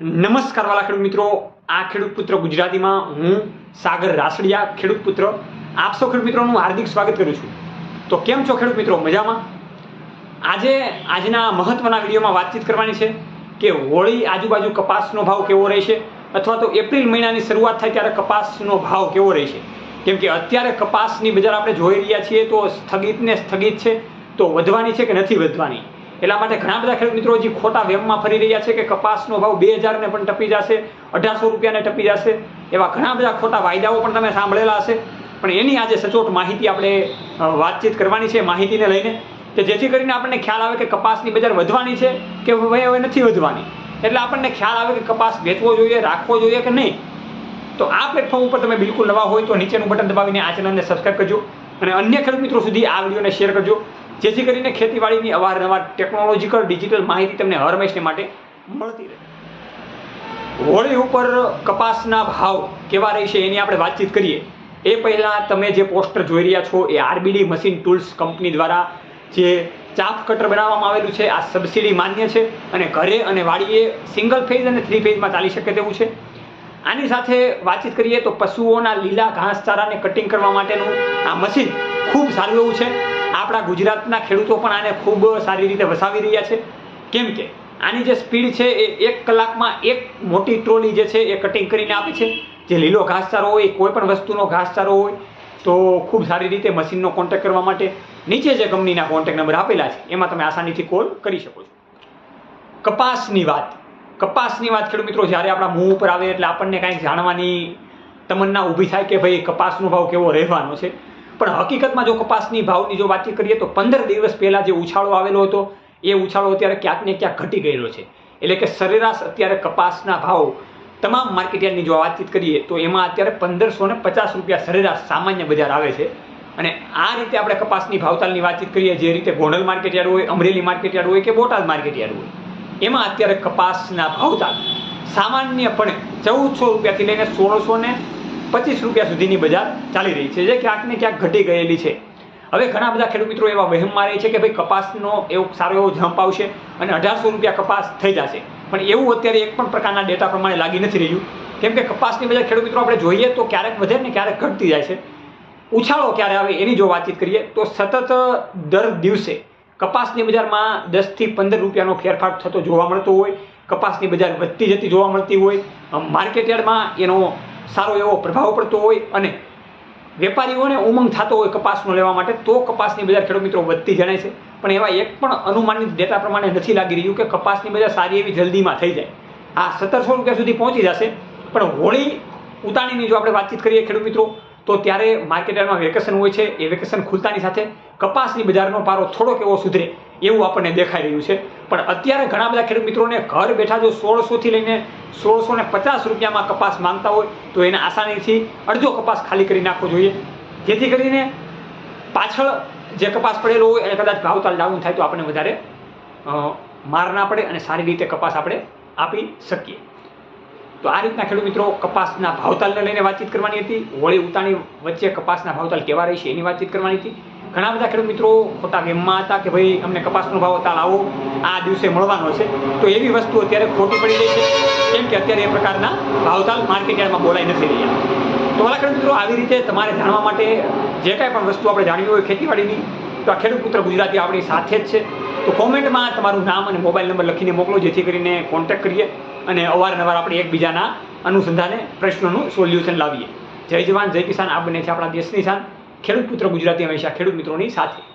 નમસ્કાર વાલા ખેડૂત મિત્રો. આ ખેડૂત પુત્ર ગુજરાતીમાં હું સાગર રાસડિયા, ખેડૂત પુત્ર. આપ સૌ ખેડૂત મિત્રોનું હાર્દિક સ્વાગત કરું છું. તો કેમ છો ખેડૂત મિત્રો? મજામાં? આજે આજના મહત્વના વિડીયોમાં વાતચીત કરવાની છે કે હોળી આજુબાજુ કપાસનો ભાવ કેવો રહેશે? અથવા તો એપ્રિલ મહિનાની શરૂઆત થાય ત્યારે કપાસનો ભાવ કેવો રહેશે? કેમ કે અત્યારે કપાસની બજાર આપણે જોઈ રહ્યા છીએ તો સ્થગિતને સ્થગિત છે. તો વધવાની છે કે નથી વધવાની? એટલા માટે ઘણા બધા ખેડૂત મિત્રો હજી ખોટા વેમમાં ફરી રહ્યા છે કે કપાસનો ભાવ બે હજારને પણ ટપી જશે, અઢારસો રૂપિયાને ટપી જશે, એવા ઘણા બધા ખોટા વાયદાઓ પણ તમે સાંભળેલા હશે. પણ એની આજે સચોટ માહિતી આપણે વાતચીત કરવાની છે માહિતીને લઈને કે જેથી કરીને આપણને ખ્યાલ આવે કે કપાસની બજાર વધવાની છે કે ભાઈ હવે નથી વધવાની. એટલે આપણને ખ્યાલ આવે કે કપાસ વેચવો જોઈએ, રાખવો જોઈએ કે નહીં. તો આ પ્લેટફોર્મ ઉપર તમે બિલકુલ નવા હોય તો નીચેનું બટન દબાવીને આ ચેનલને સબસ્ક્રાઈબ કરજો અને અન્ય ખેડૂત મિત્રો સુધી આ વિડીયોને શેર કરજો. જેથી કરીને ખેતીવાડીની અવારનવાર ટેકનોલોજીકલ ડિજિટલ માહિતી તમને હરમેશને માટે મળતી રહે. હોળી ઉપર કપાસના ભાવ કેવા રહેશે એની આપણે વાતચીત કરીએ. એ પહેલાં તમે જે પોસ્ટર જોઈ રહ્યા છો એ આરબીડી મશીન ટૂલ્સ કંપની દ્વારા જે ચાપ કટર બનાવવામાં આવેલું છે, આ સબસિડી માન્ય છે અને ઘરે અને વાડીએ સિંગલ ફેઝ અને થ્રી ફેઝમાં ચાલી શકે તેવું છે. આની સાથે વાતચીત કરીએ તો પશુઓના લીલા ઘાસચારાને કટિંગ કરવા માટેનું આ મશીન ખૂબ સારું એવું છે. આપણા ગુજરાતના ખેડૂતો પણ આને ખૂબ સારી રીતે વસાવી રહ્યા છે. કેમ કે આની જે સ્પીડ છે એ એક કલાકમાં એક મોટી ટ્રોલી જે છે એ કટિંગ કરીને આપે છે. જે લીલો ઘાસચારો હોય, કોઈ પણ વસ્તુનો ઘાસચારો હોય, તો ખૂબ સારી રીતે મશીનનો કોન્ટેક કરવા માટે નીચે જે કંપનીના કોન્ટેક નંબર આપેલા છે, એમાં તમે આસાનીથી કોલ કરી શકો છો. કપાસની વાત. કપાસની વાત ખેડૂત મિત્રો, જ્યારે આપણા મું ઉપર આવે એટલે આપણને કાંઈક જાણવાની તમન્ના ઊભી થાય કે ભાઈ કપાસનો ભાવ કેવો રહેવાનો છે. પણ હકીકતમાં જો કપાસની ભાવની જો વાતચીત કરીએ તો પંદર દિવસ પહેલાં જે ઉછાળો આવેલો હતો, એ ઉછાળો અત્યારે ક્યાંક ને ક્યાંક ઘટી ગયેલો છે. એટલે કે સરેરાશ અત્યારે કપાસના ભાવ તમામ માર્કેટયાર્ડની જો વાતચીત કરીએ તો એમાં અત્યારે પંદરસો ને પચાસ રૂપિયા સરેરાશ સામાન્ય બજાર આવે છે. અને આ રીતે આપણે કપાસની ભાવતાલની વાતચીત કરીએ, જે રીતે ગોંડલ માર્કેટયાર્ડ હોય, અમરેલી માર્કેટયાર્ડ હોય કે બોટાદ માર્કેટયાર્ડ હોય, એમાં અત્યારે કપાસના ભાવતાલ સામાન્યપણે ચૌદસો રૂપિયાથી લઈને સોળસો ને પચીસ રૂપિયા સુધીની બજાર ચાલી રહી છે, જે ક્યાંક ને ક્યાંક ઘટી ગયેલી છે. હવે ઘણા બધા ખેડૂત મિત્રો એવા વહેમમાં રહે છે કે ભાઈ કપાસનો એવો સારો એવો જમ્પ આવશે અને અઢારસો રૂપિયા કપાસ થઈ જશે. પણ એવું અત્યારે એક પણ પ્રકારના ડેટા પ્રમાણે લાગી નથી રહ્યું. કેમ કે કપાસની બજાર ખેડૂત મિત્રો આપણે જોઈએ તો ક્યારેક વધે ને ક્યારેક ઘટતી જાય છે. ઉછાળો ક્યારે આવે એની જો વાતચીત કરીએ તો સતત દર દિવસે કપાસની બજારમાં દસથી પંદર રૂપિયાનો ફેરફાર થતો જોવા મળતો હોય. કપાસની બજાર વધતી જતી જોવા મળતી હોય. માર્કેટ યાર્ડમાં એનો સારો એવો પ્રભાવ પડતો હોય અને વેપારીઓને ઉમંગ થતો હોય કપાસનો લેવા માટે, તો કપાસની બજાર ખેડૂત મિત્રો વધતી જણાય છે. પણ એવા એક પણ અનુમાનિત ડેટા પ્રમાણે નથી લાગી રહ્યું કે કપાસની બજાર સારી એવી જલ્દીમાં થઈ જાય. આ સત્તરસો રૂપિયા સુધી પહોંચી જશે. પણ હોળી ઉતાણીની જો આપણે વાતચીત કરીએ ખેડૂત મિત્રો, તો ત્યારે માર્કેટમાં વેકેશન હોય છે. એ વેકેશન ખુલતાની સાથે કપાસની બજારનો પારો થોડોક એવો સુધરે એવું આપણને દેખાઈ રહ્યું છે. પણ અત્યારે ઘણા બધા ખેડૂત મિત્રોને ઘર બેઠા જો સોળસોથી લઈને સોળસો ને પચાસ રૂપિયામાં કપાસ માંગતા હોય તો એને આસાનીથી અડધો કપાસ ખાલી કરી નાખવો જોઈએ. જેથી કરીને પાછળ જે કપાસ પડેલો હોય એને કદાચ ભાવતાલ ડાઉન થાય તો આપણે વધારે માર ના પડે અને સારી રીતે કપાસ આપણે આપી શકીએ. તો આ રીતના ખેડૂત મિત્રો કપાસના ભાવતાલને લઈને વાતચીત કરવાની હતી. હોળી ઉતાણી વચ્ચે કપાસના ભાવતાલ કેવા રહેશે એની વાતચીત કરવાની હતી. ઘણા બધા ખેડૂત મિત્રો ખોટા ગેમમાં હતા કે ભાઈ અમને કપાસનો ભાવતાલ આવો, આ દિવસે મળવાનો છે. તો એવી વસ્તુ અત્યારે ખોટી પડી રહી છે, કેમ કે અત્યારે એ પ્રકારના ભાવતાલ માર્કેટ યાર્ડમાં બોલાઈ નથી રહ્યા. તો વાલા ખેડૂત મિત્રો, આવી રીતે તમારે જાણવા માટે જે કાંઈ પણ વસ્તુ આપણે જાણવી હોય ખેતીવાડીની, તો આ ખેડૂત પુત્ર ગુજરાતી આપણી સાથે જ છે. તો કોમેન્ટમાં તમારું નામ અને મોબાઈલ નંબર લખીને મોકલો, જેથી કરીને કોન્ટેક્ટ કરીએ અને અવારનવાર આપણે એકબીજાના અનુસંધાને પ્રશ્નોનું સોલ્યુશન લાવીએ. જય જવાન, જય કિસાન. આ બને છે આપણા દેશની શાન. ખેડૂત પુત્ર ગુજરાતી હંમેશા ખેડૂત મિત્રોની સાથે.